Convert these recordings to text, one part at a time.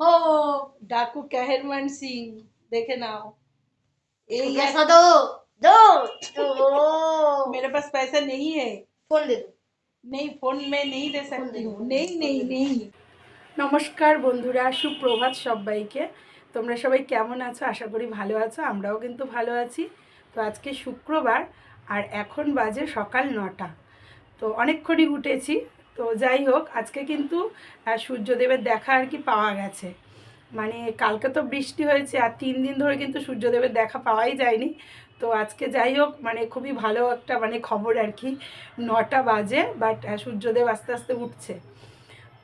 हो डाकू कहरमन सिंह देखे नाओ ये पैसा दो दो तो मेरे पास पैसा नहीं है फोन दे दो नहीं फोन में नहीं दे सकती हूँ नहीं नहीं नहीं নমস্কার বন্ধুরা সুপ্রভাত সবাইকে তোমরা সবাই কেমন আছো আশা করি ভালো আছো আমরাও কিন্তু ভালো আছি তো আজকে শুক্রবার আর এখন বাজে সকাল নটা তো অনেকক্ষণই উঠেছি তো যাই হোক, আজকে কিন্তু সূর্যদেবের দেখা আর কি পাওয়া গেছে। মানে কালকে তো বৃষ্টি হয়েছে, আর তিন দিন ধরে কিন্তু সূর্যদেবের দেখা পাওয়াই যায়নি। তো আজকে যাই হোক মানে খুবই ভালো একটা মানে খবর আর কি, নটা বাজে বাট সূর্যদেব আস্তে আস্তে উঠছে।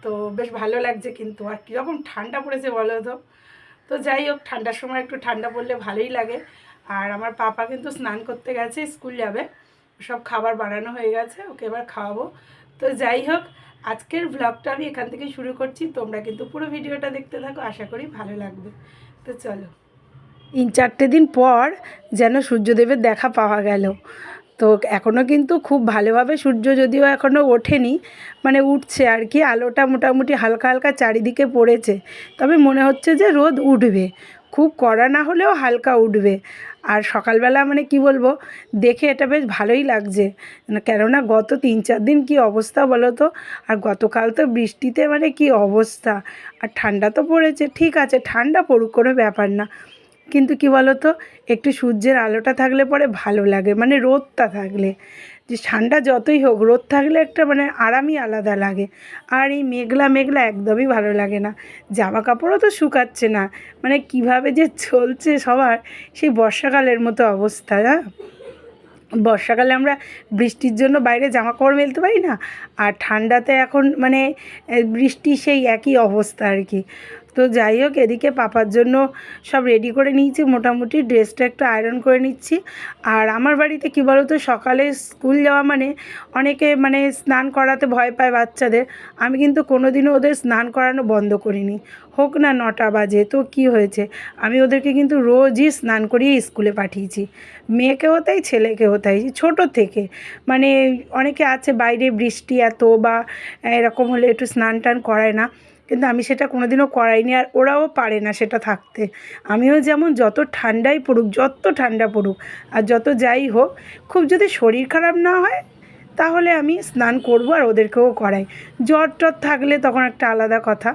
তো বেশ ভালো লাগছে কিন্তু, আর কীরকম ঠান্ডা পড়েছে বলো তো? তো যাই হোক, ঠান্ডার সময় একটু ঠান্ডা পড়লে ভালোই লাগে। আর আমার পাপা কিন্তু স্নান করতে গেছে, স্কুল যাবে। সব খাবার বানানো হয়ে গেছে, ওকে এবার খাওয়াবো। তো যাই হোক, আজকের ব্লগটা আমি এখান থেকে শুরু করছি। তোমরা কিন্তু পুরো ভিডিওটা দেখতে থাকো, আশা করি ভালো লাগবে। তো চলো। তিন চারটে দিন পর যেন সূর্যদেবের দেখা পাওয়া গেল। তো এখনও কিন্তু খুব ভালোভাবে সূর্য যদিও এখনও ওঠেনি মানে উঠছে আর কি, আলোটা মোটামুটি হালকা হালকা চারিদিকে পড়েছে। তবে মনে হচ্ছে যে রোদ উঠবে। খুব কড়া না হলেও হালকা উঠবে। আর সকালবেলা মানে কি বলব, দেখে এটা বেশ ভালোই লাগছে। কেননা গত তিন চার দিন কি অবস্থা বলো তো? আর গতকাল তো বৃষ্টিতে মানে কি অবস্থা? আর ঠান্ডা তো পড়েছে, ঠিক আছে, ঠান্ডা পড়ুক, কোনো ব্যাপার না। কিন্তু কি বলো তো, একটু সূর্যের আলোটা থাকলে পরে ভালো লাগে মানে রোদটা থাকলে। যে ঠান্ডা যতই হোক, রোদ থাকলে একটা মানে আরামই আলাদা লাগে। আর এই মেঘলা মেঘলা একদমই ভালো লাগে না। জামা কাপড়ও তো শুকাচ্ছে না। মানে কীভাবে যে চলছে সবার, সেই বর্ষাকালের মতো অবস্থা হ্যাঁ? বর্ষাকালে আমরা বৃষ্টির জন্য বাইরে জামা কাপড় মেলতে পারি না। আর ঠান্ডাতে এখন মানে বৃষ্টি সেই একই অবস্থা আর কি। তো যাই হোক, এদিকে পাপার জন্য সব রেডি করে নিয়েছি। মোটামুটি ড্রেসটা একটু আয়রন করে নিচ্ছি। আর আমার বাড়িতে কী বলো তো সকালে স্কুল যাওয়া মানে অনেকে মানে স্নান করাতে ভয় পায় বাচ্চাদের। আমি কিন্তু কোনো দিনও ওদের স্নান করানো বন্ধ করিনি। হোক না নটা বাজে, তো কি হয়েছে? আমি ওদেরকে কিন্তু রোজই স্নান করিয়ে স্কুলে পাঠিয়েছি। মেয়েকেও তাই, ছেলেকেও তাই, ছোটো থেকে। মানে অনেকে আছে বাইরে বৃষ্টি এত বা এরকম হলে একটু স্নান টান করায় না। কিন্তু আমি সেটা কোনোদিনও করাইনি আর ওরাও পারে না সেটা থাকতে। আমিও যেমন যত ঠান্ডাই পড়ুক, যত ঠান্ডা পড়ুক আর যত যাই হোক, খুব যদি শরীর খারাপ না হয়, তাহলে আমি স্নান করব আর ওদেরকেও করাই। জ্বর টর থাকলে তখন একটা আলাদা কথা।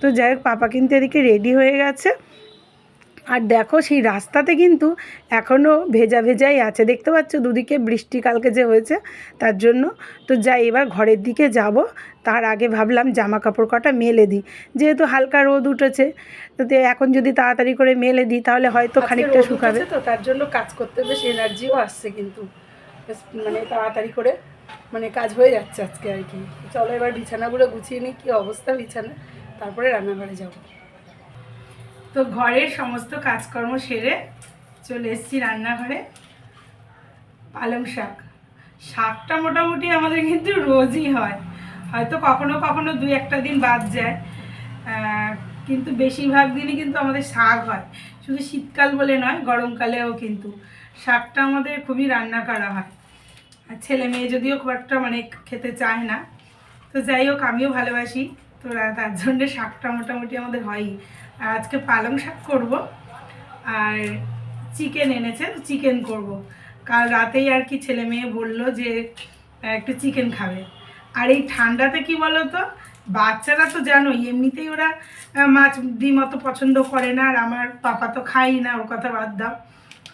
তো যাই হোক, পাপা কিন্তু এদিকে রেডি হয়ে গেছে। আর দেখো সেই রাস্তাতে কিন্তু এখনও ভেজা ভেজাই আছে। দেখতে পাচ্ছ দুদিকে বৃষ্টি কালকে যে হয়েছে তার জন্য। তো যাই এবার ঘরের দিকে যাব। তার আগে ভাবলাম জামা কাপড় কটা মেলে দিই। যেহেতু হালকা রোদ উঠেছে তো এখন যদি তাড়াতাড়ি করে মেলে দিই তাহলে হয়তো খানিকটা শুকাবে। তো তার জন্য কাজ করতে বেশ এনার্জিও আসছে কিন্তু। বেশ মানে তাড়াতাড়ি করে মানে কাজ হয়ে যাচ্ছে আজকে আর কি। চলো এবার বিছানাগুলো গুছিয়ে নিই কী অবস্থা বিছানা তারপরে রান্নাঘরে যাব। তো ঘরের সমস্ত কাজকর্ম সেরে চলে এসেছি রান্নাঘরে। পালং শাক। শাকটা মোটামুটি আমাদের কিন্তু রোজই হয়। হয়তো কখনো কখনো দুই একটা দিন বাদ যায়। কিন্তু বেশিরভাগ দিনই কিন্তু আমাদের শাক হয়। শুধু শীতকাল বলে নয়, গরমকালেও কিন্তু। শাকটা আমাদের খুবই রান্না করা হয়। আর ছেলে মেয়ে যদিও খুব একটা মানে খেতে চায় না। তো যাই হোক, আমিও ভালোবাসি। তো তার জন্য শাকটা মোটামুটি আমাদের হয়ই। আর আজকে পালং শাক করব। আর চিকেন এনেছে চিকেন করব। কাল রাতেই আর কি ছেলে মেয়ে বলল যে একটু চিকেন খাবে। আর এই ঠান্ডাতে কি বলো তো বাচ্চারা তো জানোই, এমনিতেই ওরা মাছ ডিম অত পছন্দ করে না, আর আমার পাপা তো খাই না, ওর কথা বাদ দাও।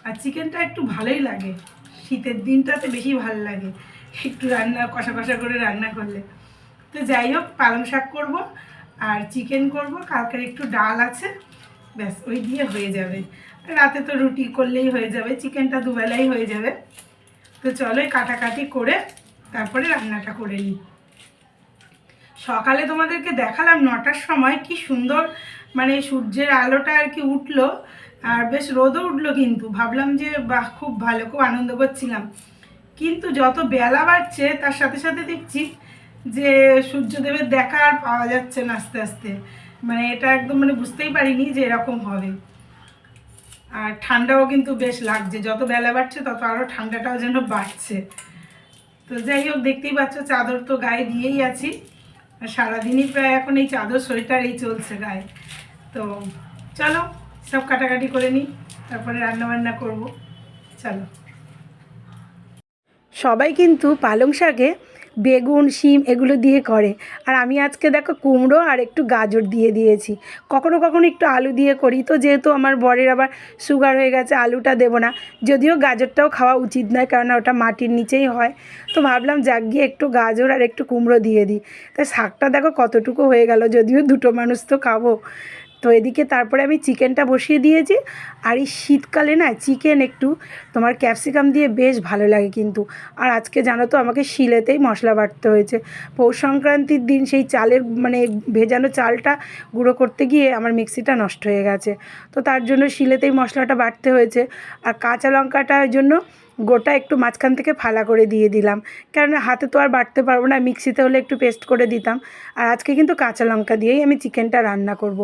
আর চিকেনটা একটু ভালোই লাগে। শীতের দিনটাতে বেশি ভালো লাগে, একটু রান্না, কষা কষা করে রান্না করলে। তো যাই হোক, পালং শাক করব আর চিকেন করব। কালকের একটু ডাল আছে। ব্যাস, ওই দিয়ে হয়ে যাবে। রাতে তো রুটি করলেই হয়ে যাবে। চিকেনটা দুবেলাই হয়ে যাবে। তো চলো কাটাকাটি করে তারপরে রান্নাটা করে নিই। সকালে তোমাদেরকে দেখালাম নটার সময় কি সুন্দর মানে সূর্যের আলোটা আর কি উঠল। আর বেশ রোদও উঠল কিন্তু। ভাবলাম যে, বাহ, খুব ভালো, খুব আনন্দ করছিলাম। কিন্তু যত বেলা বাড়ছে, তার সাথে সাথে দেখছি যে সূর্যদেবের দেখা আর পাওয়া যাচ্ছে না আস্তে আস্তে। মানে এটা একদম মানে বুঝতেই পারিনি যে এরকম হবে। আর ঠান্ডাও কিন্তু বেশ লাগছে। যত বেলা বাড়ছে, তত আরও ঠান্ডাটাও যেন বাড়ছে। তো যাই হোক, দেখতেই পাচ্ছ, চাদর তো গায়ে দিয়েই আছি। আর সারাদিনই প্রায় এখন এই চাদর সোয়েটার এই চলছে গায়ে। তো চলো, সব কাটাকাটি করে নিই। তারপরে রান্না বান্না করব। চলো। সবাই কিন্তু পালং শাকে বেগুন, শিম এগুলো দিয়ে করে। আর আমি আজকে দেখো কুমড়ো আর একটু গাজর দিয়ে দিয়েছি। কখনো কখনো একটু আলু দিয়ে করি তো, যেহেতু আমার বরের আবার সুগার হয়ে গেছে, আলুটা দেবো না। যদিও গাজরটাও খাওয়া উচিত নয়, কেননা ওটা মাটির নিচেই হয়। তো ভাবলাম যাক গিয়ে একটু গাজর আর একটু কুমড়ো দিয়ে দিই। তাই শাকটা দেখো কতটুকু হয়ে গেল, যদিও দুটো মানুষ তো খাব। তো এদিকে তারপরে আমি চিকেনটা বসিয়ে দিয়েছি। আর এই শীতকালে না চিকেন একটু তোমার ক্যাপসিকাম দিয়ে বেশ ভালো লাগে কিন্তু। আর আজকে জানো তো আমাকে শিলেতেই মশলা বাটতে হয়েছে। পৌষ সংক্রান্তির দিন সেই চালের মানে ভেজানো চালটা গুঁড়ো করতে গিয়ে আমার মিক্সিটা নষ্ট হয়ে গেছে। তো তার জন্য শিলেতেই মশলাটা বাটতে হয়েছে। আর কাঁচা লঙ্কাটার জন্য গোটা একটু মাঝখান থেকে ফালা করে দিয়ে দিলাম। কারণ হাতে তো আর বাটতে পারব না, মিক্সিতে হলে একটু পেস্ট করে দিতাম। আর আজকে কিন্তু কাঁচা লঙ্কা দিয়েই আমি চিকেনটা রান্না করব।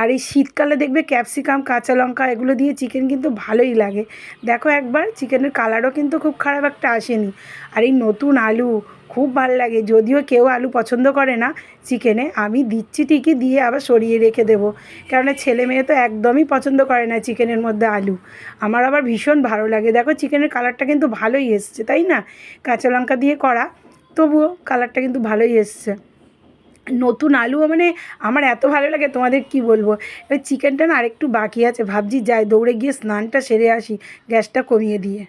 আর এই শীতকালে দেখবে ক্যাপসিকাম, কাঁচা লঙ্কা এগুলো দিয়ে চিকেন কিন্তু ভালোই লাগে। দেখো একবার, চিকেনের কালারও কিন্তু খুব খারাপ একটা আসেনি। আর এই নতুন আলু খুব ভালো লাগে। যদিও কেউ আলু পছন্দ করে না চিকেনে, আমি দিচ্ছি ঠিকই, দিয়ে আবার সরিয়ে রেখে দেবো। কেননা ছেলে মেয়ে তো একদমই পছন্দ করে না চিকেনের মধ্যে আলু। আমার আবার ভীষণ ভালো লাগে। দেখো চিকেনের কালারটা কিন্তু ভালোই এসছে, তাই না? কাঁচা লঙ্কা দিয়ে করা, তবুও কালারটা কিন্তু ভালোই এসছে। নতুন আলুও মানে আমার এত ভালো লাগে, তোমাদের কি বলব? এবার চিকেনটা না আরেকটু বাকি আছে। ভাবছি যাই, দৌড়ে গিয়ে স্নানটা সেরে আসি, গ্যাসটা কমিয়ে দিয়ে।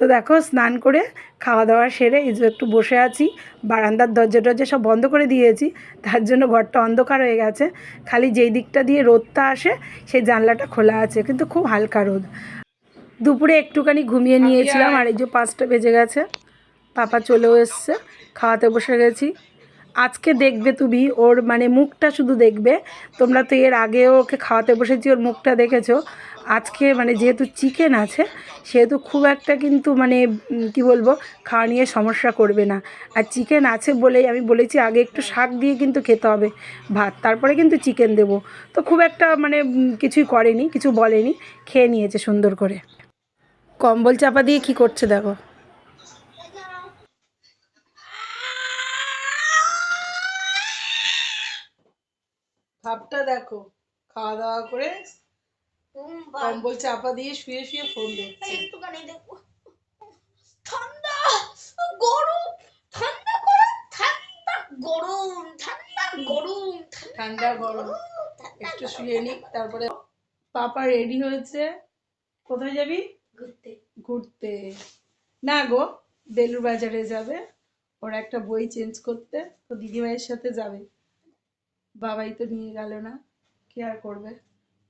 তো দেখো স্নান করে খাওয়া দাওয়া সেরে এই যে একটু বসে আছি বারান্দার দরজা টরজা সব বন্ধ করে দিয়েছি তার জন্য ঘরটা অন্ধকার হয়ে গেছে খালি যেই দিকটা দিয়ে রোদটা আসে সেই জানলাটা খোলা আছে কিন্তু খুব হালকা রোদ। দুপুরে একটুখানি ঘুমিয়ে নিয়েছিলাম আর এই যে পাঁচটা বেজে গেছে পাপা চলেও এসছে খাওয়াতে বসে গেছি। আজকে দেখবে তুমি ওর মানে মুখটা শুধু দেখবে তোমরা তো এর আগেও ওকে খাওয়াতে বসেছি ওর মুখটা দেখেছ আজকে মানে যেহেতু চিকেন আছে, সেহেতু খুব একটা কিন্তু মানে কি বলব, খাওয়া নিয়ে সমস্যা করবে না। আর চিকেন আছে বলেই আমি বলেছি, আগে একটু শাক দিয়ে কিন্তু খেতে হবে, ভাত, তারপরে কিন্তু চিকেন দেবো। তো খুব একটা মানে কিছুই করেনি, কিছু বলেনি, খেয়ে নিয়েছে সুন্দর করে। কম্বল চাপা দিয়ে কি করছে দেখো। ভাবটা দেখো, খাওয়া দাওয়া করে কম্বল চাপা দিয়ে শুয়ে শুয়ে ফোন দেখছে। একটুখানি দেখব ঠান্ডা গরম ঠান্ডা গরম ঠান্ডা গরম ঠান্ডা গরম ঠান্ডা গরম। একটু শুয়ে নিক তারপরে পাপা রেডি হয়েছে। কোথায় যাবি? ঘুরতে। ঘুরতে। না গো বেলুর বাজারে যাবে। ওর একটা বই চেঞ্জ করতে তো দিদিভাইয়ের সাথে যাবে। বাবাই তো নিয়ে গেল না কি আর করবে?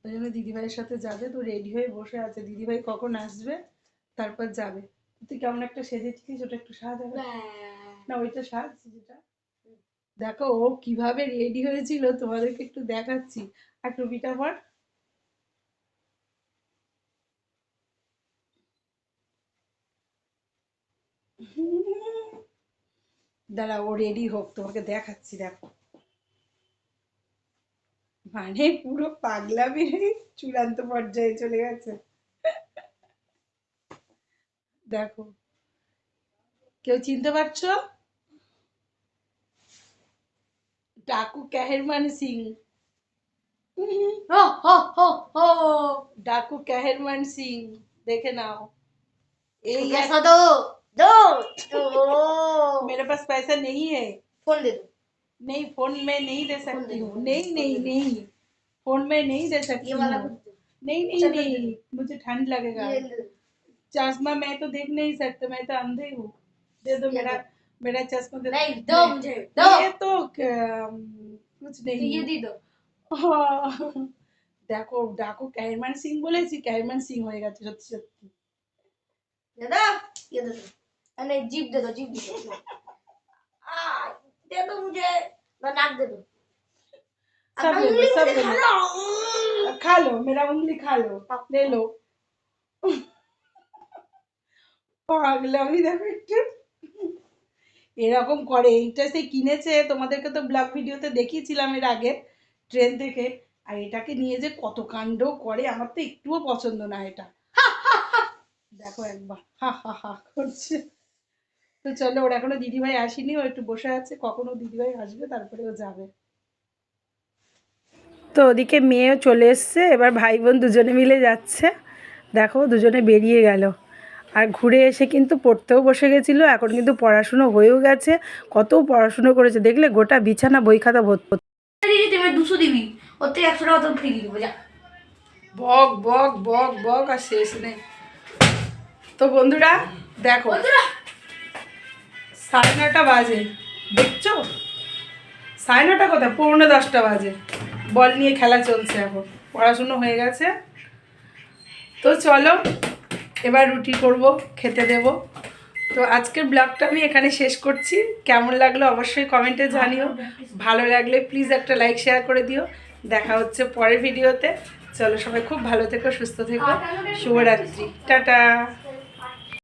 ওই জন্য দিদিভাইয়ের সাথে যাবে তো রেডি হয়ে বসে আছে। দিদিভাই কখন আসবে তারপর যাবে। তুই কেমন একটা সেজেছিস ওটা একটু সাজাবে না। ওইটা সাজ যেটা দেখো ও কীভাবে রেডি হয়েছিল তোমাদেরকে একটু দেখাচ্ছি। আর টুপিটা পর? দাঁড়া ও রেডি হোক তোমাকে দেখাচ্ছি দেখো। মানে পুরো পাগলামি চূড়ান্ত পর্যায়ে চলে গেছে দেখো কেউ চিনতে পারছো ডাকু কেহেরমান সিং হো হো হো হো ডাকু কেহেরমান সিং দেখে নাও এই ऐसा दो दो दो मेरे पास पैसा नहीं है फोन दे दो नहीं फोन में नहीं दे सकती दे हूँ दो, नहीं नहीं नहीं फोन में नहीं दे सकती ये वाला हूँ कुछ दो नहीं नहीं चलो, नहीं मुझे ठंड लगेगा ये दे दो चश्मा मैं तो देख नहीं सकता मैं तो अंधे हूँ दे दो ये मेरा मेरा चश्मा दे दो नहीं दो मुझे दो ये तो अम, कुछ तो नहीं ये दे दो हाँ। দেখো ডাকু ক্যারমান সিং বলেছি ক্যারমান সিং হয়ে গেছে সত্যি সত্যি दे दो ये दे दो अरे नहीं जीप दे दो जीप दे दो आ दे दो मुझे ना नाक दे दो सब अब ले लो, उंगली सब मुझे ले खा लो। लो। खा लो मेरा उंगली खा लो ले लो পাগলামি দেখো একটু এরকম করে এইটা সে কিনেছে তোমাদেরকে তো ব্লগ ভিডিওতে দেখিয়েছিলাম এর আগে ট্রেন থেকে আর এটাকে নিয়ে যে কত কাণ্ড করে আমার তো একটুও পছন্দ না এটা দেখো একবার হা হা হা করছে তো চলো ওর এখনও দিদিভাই আসেনি ও একটু বসে আছে কখনো দিদিভাই আসবে তারপরে ও যাবে। তো ওদিকে মেয়েও চলে এসছে এবার ভাই বোন দুজনে মিলে যাচ্ছে। দেখো দুজনে বেরিয়ে গেল। আর ঘুরে এসে কিন্তু পড়তেও বসে গেছিল এখন কিন্তু পড়াশুনো হয়েও গেছে কত পড়াশুনো করেছে দেখলে গোটা বিছানা বই খাতা ভর্তি। দুশো দিবি ওর থেকে একশো টাকা তোর ফ্রি দিয়ে যা। বক বক বক বক আর শেষ নেই। তো বন্ধুরা দেখো সাড়ে নটা বাজে। দেখছ? সাড়ে নটা কোথায়? পৌনে দশটা বাজে। বল নিয়ে খেলা চলছে এখন। পড়াশুনো হয়ে গেছে। তো চলো এবার রুটি করব খেতে দেব। তো আজকের ব্লগটা আমি এখানে শেষ করছি। কেমন লাগল অবশ্যই কমেন্টে জানিও। ভালো লাগলে প্লিজ একটা লাইক শেয়ার করে দিও। দেখা হচ্ছে পরের ভিডিওতে চলো সবাই খুব ভালো থেকো সুস্থ থেকো। শুভরাত্রি। টাটা।